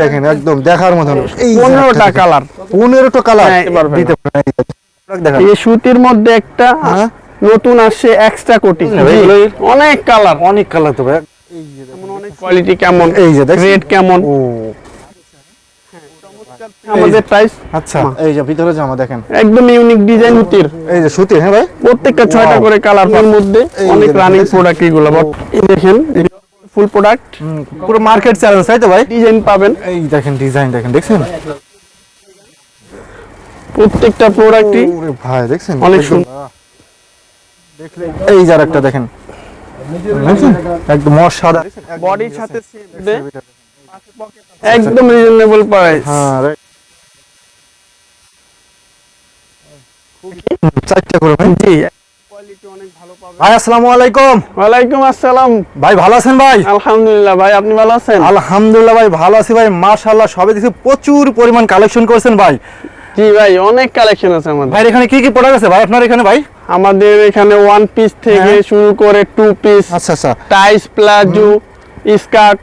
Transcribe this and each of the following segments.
দেখেন একদম দেখার মতন পনেরোটা কালার পনেরোটা কালার হ্যাঁ, দিতে এই সুতির মধ্যে একটা হ্যাঁ। নতুন আসছে এক্সট্রা কোটি অনেক কালার অনেক কালার তো ভাই কোয়ালিটি কেমন এই যে? রেট কেমন ও আমাদের প্রাইস আচ্ছা এই যে ভিতরে জামা দেখেন একদম ইউনিক ডিজাইন সুতির এই যে সুতি হ্যাঁ ভাই প্রত্যেকটা ছয়টা করে কালার মধ্যে অনেক রানিং প্রোডাক্ট এগুলো দেখেন ফুল প্রোডাক্ট পুরো মার্কেট চ্যালেঞ্জ তাই তো ভাই? ডিজাইন পাবেন। এই দেখেন ডিজাইন দেখেন দেখছেন? প্রত্যেকটা প্রোডাক্টই ভাই দেখছেন? অনেক সুন্দর। এই যার একটা দেখেন। একদম অসাধারণ বডির সাথে একদম রিজনেবল প্রাইস হ্যাঁ চারটা করে ভাই। জি ভাই আসসালামু আলাইকুম। ওয়ালাইকুম আসসালাম। ভাই ভালো আছেন ভাই? আলহামদুলিল্লাহ ভাই আপনি ভালো আছেন? আলহামদুলিল্লাহ ভাই ভালো আছি ভাই। মাশাআল্লাহ সবে দেখছি প্রচুর পরিমাণ কালেকশন করেছেন ভাই। জি ভাই অনেক কালেকশন আছে আমাদের। ভাই এখানে কি কি প্রোডাক্ট আছে ভাই আপনার এখানে ভাই? আমাদের এখানে ওয়ান পিস থেকে হ্যাঁ। শুরু করে টু পিস আচ্ছা আচ্ছা। টাইস প্লাজো স্কার্ট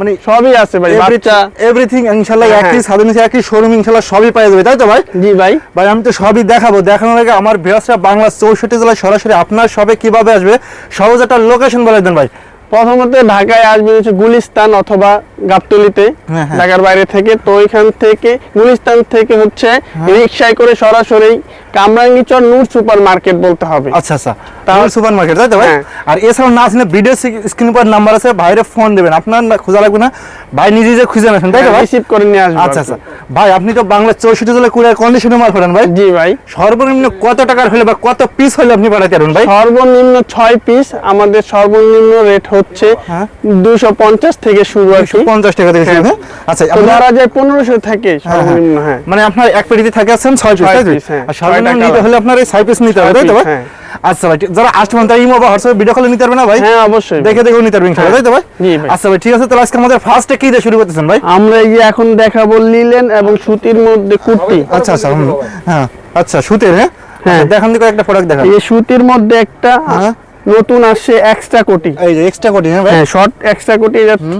মানে সবই আছে ভাই বাচ্চা এভরিথিং ইনশাআল্লাহ হ্যাঁ, একই হ্যাঁ। একই শোরুম ইনশাআল্লাহ সবই পাওয়া যাবে তাই তো ভাই জি ভাই ভাই আমি তো সবই দেখাবো দেখানোর আগে আমার ভিউয়ার্সরা বাংলা চৌষট্টি জেলায় সরাসরি আপনার সবে কীভাবে আসবে সহজ একটা লোকেশন বলে দেন ভাই প্রথমত ঢাকায় আসবে হচ্ছে গুলিস্তান অথবা গাবতলিতে হ্যাঁ। ঢাকার বাইরে থেকে তো ওইখান থেকে গুলিস্তান থেকে হচ্ছে। রিক্সায় করে সরাসরি কামরাঙ্গিচর নূর সুপার মার্কেট বলতে হবে। আচ্ছা আচ্ছা। সুপার মার্কেট তাই তো ভাই? হ্যাঁ। আর এছাড়াও না আসলে ভিডিও স্ক্রিন পর নাম্বার আছে ভাইরে ফোন দেবেন। আপনার খোঁজা লাগবে না। ভাই নিজে যে খুঁজে নেবেন তাই তো ভাই? রিসিভ করে নিয়ে আসবে আচ্ছা আচ্ছা। ভাই আপনি তো বাংলা চৌষট্টি জেলায় কুড়িয়ার কন্ডিশনে মাল করেন ভাই। জি ভাই। সর্বনিম্ন কত টাকার হলে বা কত পিস হলে আপনি পাঠাতে পারবেন ভাই? সর্বনিম্ন ছয় পিস আমাদের সর্বনিম্ন রেট হচ্ছে হ্যাঁ। দুশো পঞ্চাশ থেকে শুরু কি। পঞ্চাশ টাকা থেকে শুরু, হ্যাঁ। হ্যাঁ? আচ্ছা আপনার- যায় পনেরোশো থেকে হ্যাঁ, হ্যাঁ। সর্বনিম্ন হ্যাঁ। মানে আপনার এক পেটিতে থাকে আছেন ছয় পিস তাই তো? Piece, হ্যাঁ। আর সর্বনিম্ন ছয়টা নিতে colour। হলে আপনার এই ছয় নিতে হবে তাই তো ভাই? হ্যাঁ। আচ্ছা ভাই যারা আসতে তারা ইমো বা হোয়াটসঅ্যাপে ভিডিও কলে নিতে পারবে না ভাই? হ্যাঁ অবশ্যই। দেখে দেখেও নিতে পারবেন তাই তো ভাই? আচ্ছা ভাই ঠিক আছে তাহলে আজকে আমাদের ফার্স্টে কি দিয়ে শুরু করতেছেন ভাই? আমরা এই যে এখন দেখাবো লিলেন এবং সুতির মধ্যে কুর্তি। আচ্ছা আচ্ছা হ্যাঁ আচ্ছা সুতির হ্যাঁ? হ্যাঁ। আচ্ছা, দেখান দিকে একটা প্রোডাক্ট দেখান। এই সুতির মধ্যে একটা হ্যাঁ। নতুন আসছে এক্সট্রা কোটি। এই যে এক্সট্রা কোটি হ্যাঁ ভাই? হ্যাঁ শর্ট এক্সট্রা কোটি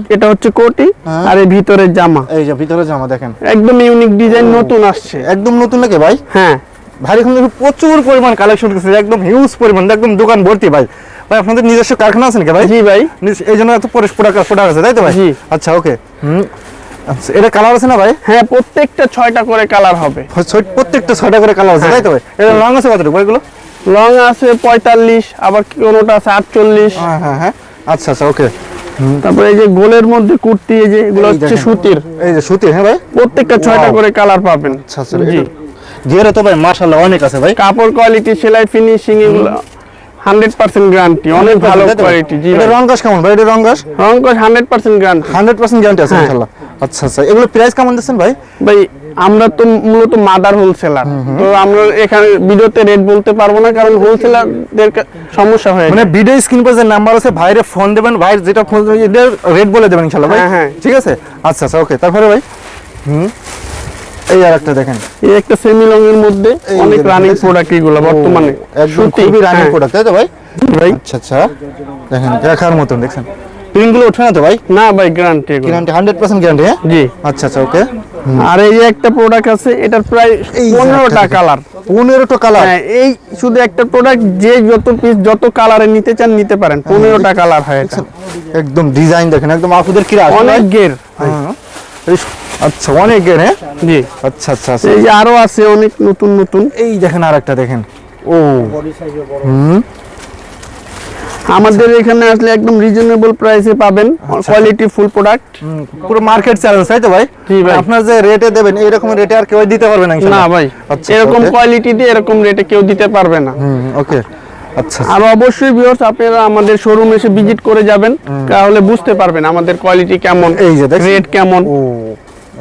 এটা- হচ্ছে কোটি হ্যাঁ। আর এই ভিতরের জামা। এই যে ভিতরে জামা দেখেন। একদম ইউনিক ডিজাইন নতুন আসছে। একদম নতুন নাকি ভাই? হ্যাঁ। ভাই এখন প্রচুর পরিমাণ কালেকশন করছে একদম হিউজ পরিমাণ একদম দোকান ভর্তি ভাই। ভাই আপনাদের নিজস্ব কারখানা আছে নাকি ভাই? জি ভাই। এই জন্য এত প্রোডাক্ট আছে তাই তো ভাই? জি। আচ্ছা ওকে আচ্ছা এটা কালার আছে না ভাই? হ্যাঁ প্রত্যেকটা ছয়টা করে কালার হবে। প্রত্যেকটা ছয়টা করে কালার আছে হ্যাঁ। তাই তো ভাই? এটা রং আছে কতটুকু এগুলো? লং আছে পঁয়তাল্লিশ আবার কোনোটা আছে আটচল্লিশ। হ্যাঁ হ্যাঁ হ্যাঁ। আচ্ছা আচ্ছা ওকে তারপরে এই যে গোলের মধ্যে কুর্তি এই যে এগুলো হচ্ছে সুতির। এই যে সুতি হ্যাঁ ভাই? প্রত্যেকটা ছয়টা করে কালার পাবেন। আচ্ছা আচ্ছা জি। ঘেরে তো ভাই মাশাআল্লাহ অনেক আছে ভাই। কাপড় কোয়ালিটি সেলাই ফিনিশিং এগুলো হান্ড্রেড পার্সেন্ট গ্যারান্টি অনেক ভালো? কোয়ালিটি জি এটা ভাই। রং গাছ কেমন ভাই? এটা রং গাছ রঙ্কশ hundred percent guarantee hundred percent guarantee আছে হ্যাঁ। আচ্ছা আচ্ছা এগুলো প্রাইস কেমন দিচ্ছেন ভাই? ভাই আমরা তো মূলত মাদার হোলসেলার তো আমরা এখানে ভিডিওতে রেট বলতে পারব না কারণ হোলসেলারদের সমস্যা হয়ে মানে ভিডিও স্ক্রিন পর যে নাম্বার আছে ভাইরে ফোন দেবেন ভাই যেটা ফোন রেট বলে দেবেন ইনশাল্লাহ ভাই। হ্যাঁ, হ্যাঁ। ঠিক আছে? আচ্ছা আচ্ছা ওকে তারপরে ভাই? হুম? এই আর একটা দেখেন। এই একটা সেমি লং এর মধ্যে অনেক রানিং প্রোডাক্ট এগুলো বর্তমানে। একদম খুবই রানিং হ্যাঁ। প্রোডাক্ট তাই তো ভাই? ভাই। আচ্ছা আচ্ছা। দেখেন দেখার মতন দেখছেন? প্রিন্টগুলো উঠবে না তো ভাই? না ভাই guarantee guarantee hundred percent guarantee হ্যাঁ? জি। আচ্ছা আচ্ছা ওকে আর এই যে একটা প্রোডাক্ট আছে এটার প্রায় এই যে পনেরোটা একটা দেখেন। কালার পনেরোটা কালার হ্যাঁ এই শুধু একটা প্রোডাক্ট যে যত পিস যত কালারে নিতে চান নিতে পারেন। পনেরোটা কালার হয় এটা। একদম ডিজাইন দেখেন একদম আপুদের কি অনেক গের আচ্ছা অনেক গের হ্যাঁ? জি। আচ্ছা আচ্ছা আচ্ছা। এই যে আরও আছে অনেক নতুন নতুন। এই দেখেন আর একটা দেখেন। ও। হুম। আমাদের এখানে আসলে একদম রিজনেবল প্রাইসে পাবেন। কোয়ালিটি ফুল প্রোডাক্ট পুরো মার্কেট চ্যালেঞ্জ তাই তো ভাই? ভাই। আপনার যে রেটে দেবেন এইরকম রেটে আর কেউ দিতে পারবে না না ভাই। আচ্ছা, এরকম কোয়ালিটি দিয়ে এরকম রেটে কেউ দিতে পারবে না। ওকে আচ্ছা আর অবশ্যই ভিউয়ার্স আপনারা আমাদের শোরুম এসে ভিজিট করে যাবেন। তাহলে বুঝতে পারবেন আমাদের কোয়ালিটি কেমন এই যে রেট কেমন। ও।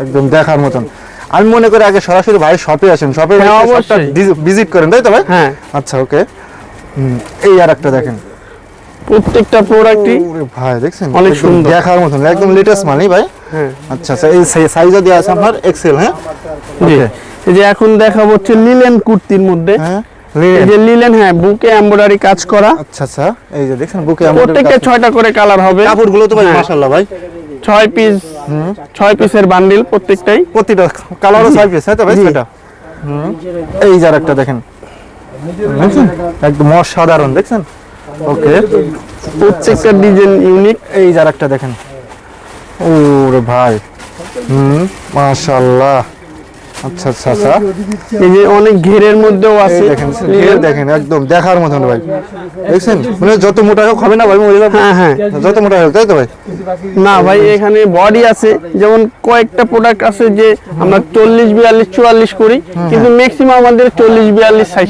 একদম দেখার মতন। আমি মনে করি আগে সরাসরি ভাই শপে আসেন। শপে হ্যাঁ, ভিজিট করেন তাই তো ভাই? হ্যাঁ। আচ্ছা ওকে এই আর একটা দেখেন। প্রত্যেকটা প্রোডাক্টই ওরে ভাই দেখছেন? অনেক সুন্দর। দেখার মতন একদম লেটেস্ট মালই ভাই। হ্যাঁ। আচ্ছা আচ্ছা এই সাইজও দেওয়া আছে আপনার এক্সেল হ্যাঁ? জি। এই যে এখন দেখাবো হচ্ছে লিলেন কুর্তির মধ্যে। হ্যাঁ এই যে লিলেন হ্যাঁ বুকে এমব্রয়ডারি কাজ করা। আচ্ছা আচ্ছা এই যে দেখছেন বুকে প্রত্যেকটা ছয়টা করে কালার হবে। কাপড়গুলো তো ভাই হ্যাঁ। মাশাআল্লাহ ভাই। ছয় পিস ছয় পিসের বান্ডিল প্রত্যেকটাই। প্রতিটা কালারও ছয় পিস তাই তো ভাই। সেটা? এই যার একটা দেখেন। একদম অসাধারণ দেখছেন? ওকে প্রত্যেকটা ডিজাইন ইউনিক এই যার একটা দেখেন। ওরে ভাই। হুম মাশাআল্লাহ। আচ্ছা আচ্ছা আচ্ছা। এই যে অনেক ঘেরের মধ্যেও আছে। দেখেন ঘের দেখেন একদম দেখার মতন ভাই। দেখছেন? মানে যত মোটা হোক হবে না ভাই মরে যাবে। হ্যাঁ হ্যাঁ। যত মোটা হোক তাই তো ভাই? না ভাই এখানে বডি আছে। যেমন কয়েকটা প্রোডাক্ট আছে যে আমরা চল্লিশ বিয়াল্লিশ চুয়াল্লিশ করি কিন্তু ম্যাক্সিমাম আমাদের চল্লিশ বিয়াল্লিশ সাইজ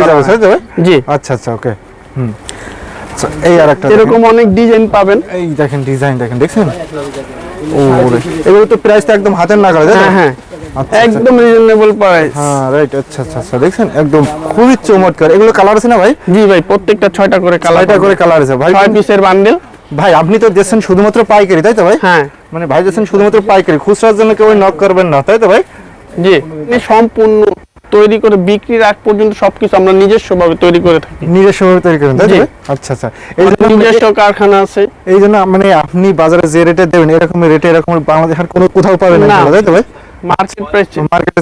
করা হবে হয়। তাই তো ভাই? জি। আচ্ছা আচ্ছা ওকে হুম। আচ্ছা এই আর একটা এরকম অনেক ডিজাইন পাবেন। এই দেখেন ডিজাইন দেখেন দেখছেন? ওরে এগুলো তো প্রাইস তো একদম হাতের নাগালে হ্যাঁ হ্যাঁ। একদম রিজনেবল প্রাইস হ্যাঁ রাইট আচ্ছা আচ্ছা আচ্ছা দেখছেন? একদম খুবই চমৎকার। এগুলো কালার আছে না ভাই? জি ভাই প্রত্যেকটা ছয়টা করে কালার ছয়টা করে কালার আছে। ভাই ছয় পিসের বান্ডেল ভাই আপনি তো দিচ্ছেন শুধুমাত্র পাইকারি তাই তো ভাই? হ্যাঁ। মানে ভাই দিচ্ছেন শুধুমাত্র পাইকারি খুচরার জন্য কেউ নক করবেন না তাই তো ভাই? জি এই সম্পূর্ণ তৈরি করে বিক্রির আগ পর্যন্ত সবকিছু আমরা নিজস্ব ভাবে তৈরি করে থাকি। নিজস্ব ভাবে তৈরি করেন তাই। আচ্ছা আচ্ছা। এই জন্য নিজস্ব কারখানা আছে। এই জন্য মানে আপনি বাজারে যে রেটে দেবেন এরকম রেটে এরকম বাংলাদেশ আর কোনো কোথাও পাবেন না। তাই তো ভাই? মার্কেট প্রাইস মার্কেটে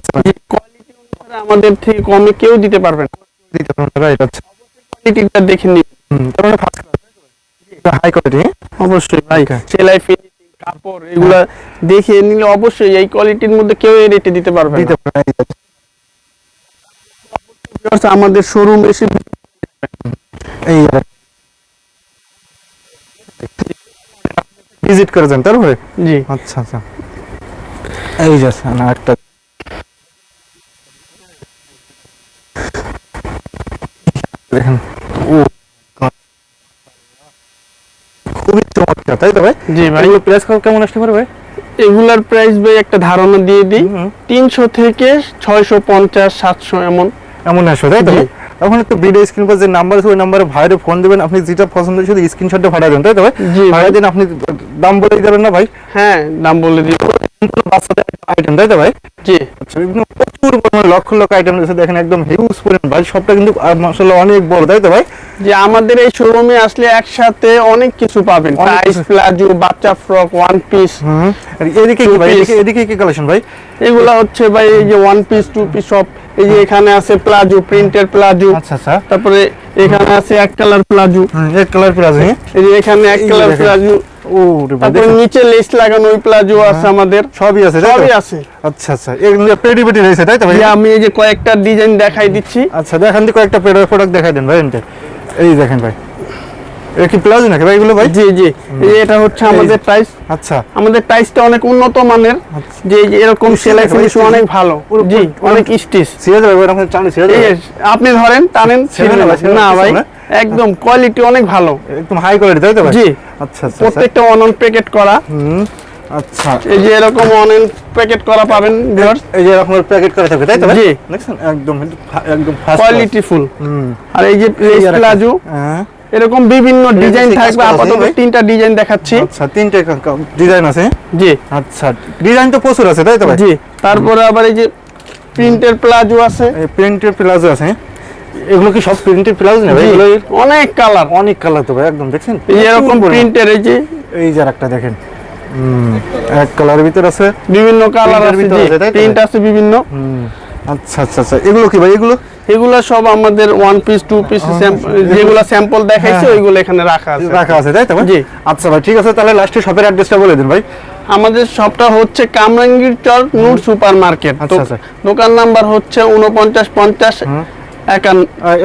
কোয়ালিটি অনুসারে আমাদের থেকে কমে কেউ দিতে পারবে না। দিতে পারেন রাইট আচ্ছা। কোয়ালিটিটা দেখে নিন। মানে ফার্স্ট ক্লাস হাই কোয়ালিটি অবশ্যই ভাই সেলাই ফিনিশিং কাপড় এগুলা দেখে নিলে অবশ্যই এই কোয়ালিটির মধ্যে কেউ এই রেটে দিতে পারবে দিতে এই দেখেন। আমাদের শোরুম এসে এই ভিজিট করেছেন তারপরে? জি। আচ্ছা আচ্ছা। এই যে না একটা। দেখেন ও খুবই চমৎকার তাই তো ভাই? জি ভাই। প্রাইস কেমন আসতে পারে ভাই? এগুলার প্রাইস ভাই একটা ধারণা দিয়ে দিই। তিনশো থেকে ছয়শো পঞ্চাশ সাতশো এমন। এমন আসবে তাই তো তো ভিডিও স্ক্রিন পর যে নাম্বার আছে ওই নাম্বারে ভাইরে ফোন দেবেন আপনি যেটা পছন্দ শুধু স্ক্রিনশটটা পাঠিয়ে দেন তাই তো ভাই? ভাই। দিন আপনি দাম বলে দিবেন না ভাই? হ্যাঁ দাম বলে দিই। বাচ্চাদের আইটেম তাই তো ভাই? জি। আচ্ছা বিভিন্ন প্রচুর পরিমাণে লক্ষ লক্ষ আইটেম রয়েছে দেখেন একদম হিউজ পরিমাণ ভাই সবটা কিন্তু মাসাল্লাহ অনেক বড় তাই তো ভাই? যে আমাদের এই শোরুমে আসলে একসাথে অনেক কিছু পাবেন। টাইস প্লাজো বাচ্চা ফ্রক ওয়ান পিস এদিকে কি ভাই এদিকে এদিকে কি কালেকশন ভাই? এগুলা হচ্ছে ভাই এই যে ওয়ান পিস টু পিস সব এই যে এখানে আছে প্লাজো প্রিন্টের প্লাজো আচ্ছা আচ্ছা। তারপরে এখানে আছে এক কালার প্লাজো এক কালার প্লাজো এই যে এখানে এক কালার। প্লাজো তারপরে নিচে লেস লাগানো ওই প্লাজো আছে আমাদের। সবই আছে সবই আছে। আচ্ছা আচ্ছা এগুলো পেডি পেডি রয়েছে তাই তো ভাই? আমি এই যে কয়েকটা ডিজাইন দেখাই দিচ্ছি। আচ্ছা দেখেন দি কয়েকটা প্রোডাক্ট দেখাই দেন ভাই এই দেখেন ভাই। এটা কি প্লাজো নাকি ভাই এগুলো ভাই? জি জি। যে এটা হচ্ছে আমাদের টাইস আচ্ছা। আমাদের টাইসটা অনেক উন্নত মানের। আচ্ছা। যে এরকম সেলাই ফিনিশ অনেক ভালো। জি অনেক স্টিচ এরকম আপনি ধরেন টানেন না ভাই, একদম কোয়ালিটি অনেক ভালো। একদম হাই কোয়ালিটি তাই তো ভাই? জি। আচ্ছা আচ্ছা প্রত্যেকটা অনন প্যাকেট করা। হুম আচ্ছা। এই যে এরকম অনন প্যাকেট করা পাবেন ভিউয়ার্স এই যে এরকম প্যাকেট করে থাকে তাই তো ভাই? জি। দেখছেন? একদম একদম কোয়ালিটি ফুল হুম। আর এই যে এই প্লাজো হ্যাঁ। এরকম বিভিন্ন ডিজাইন থাকবে। আপাতত তিনটা ডিজাইন দেখাচ্ছি। আচ্ছা তিনটে ডিজাইন আছে? জি। আচ্ছা ডিজাইন তো প্রচুর আছে তাই তো ভাই? জি। তারপরে আবার এই যে প্রিন্টের প্লাজো আছে। এই প্রিন্টেড প্লাজো আছে। এগুলো কি সব প্রিন্টেড এগুলো অনেক কালার অনেক কালার তো ভাই একদম দেখছেন? এরকম প্রিন্টের এই যে। এই যে একটা দেখেন। এক কালারের ভিতর আছে। বিভিন্ন কালার Print এর আছে ভিতরে আছে, প্রিন্ট আছে বিভিন্ন। আচ্ছা আচ্ছা আচ্ছা এগুলো কি ভাই এগুলো? এগুলা সব আমাদের ওয়ান পিস টু পিস যেগুলা স্যাম্পল দেখাইছে হ্যাঁ। ওইগুলো এখানে রাখা আছে। রাখা আছে তাই তো জি। আচ্ছা ভাই ঠিক আছে তাহলে লাস্টে শপের অ্যাড্রেসটা বলে দিন ভাই। আমাদের শপটা হচ্ছে কামরাঙ্গীর চর নূর সুপার মার্কেট আচ্ছা, আচ্ছা। দোকান নাম্বার হচ্ছে উনপঞ্চাশ পঞ্চাশ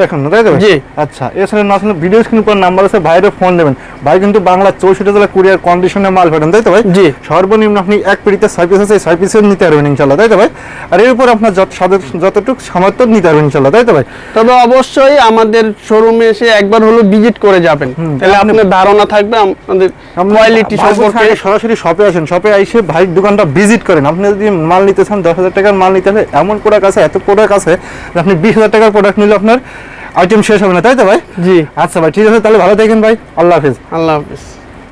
এখন তাই তো? জি। আচ্ছা এছাড়া আসলে ভিডিও স্ক্রিন উপর নাম্বার আছে ভাইরে ফোন দেবেন। ভাই কিন্তু বাংলা চৌষট্টি জেলা কুরিয়ার কন্ডিশনে মাল পাঠান তাই তো ভাই? জি। সর্বনিম্ন আপনি এক পিড়িতে ছয় আছে এই নিতে পারবেন ইনশাল্লাহ তাই তো ভাই? আর এর উপর আপনার যত যতটুকু সামর্থ্য নিতে পারবেন ইনশাল্লাহ তাই তো ভাই? তবে অবশ্যই আমাদের শোরুমে এসে একবার হলো ভিজিট করে যাবেন। তাহলে আপনার ধারণা থাকবে আমাদের কোয়ালিটি সম্পর্কে সরাসরি শপে আসেন শপে এসে ভাই দোকানটা ভিজিট করেন। আপনি যদি মাল নিতে চান দশ হাজার টাকার মাল নিতে হলে এমন প্রোডাক্ট আছে এত প্রোডাক্ট আছে আপনি বিশ হাজার টাকার প্রোডাক্ট নিলে আপনার আইটেম শেষ হবে না তাই তো ভাই? জি। আচ্ছা ভাই ঠিক আছে তাহলে ভালো থাকেন ভাই আল্লাহ হাফিজ। আল্লাহ হাফিজ।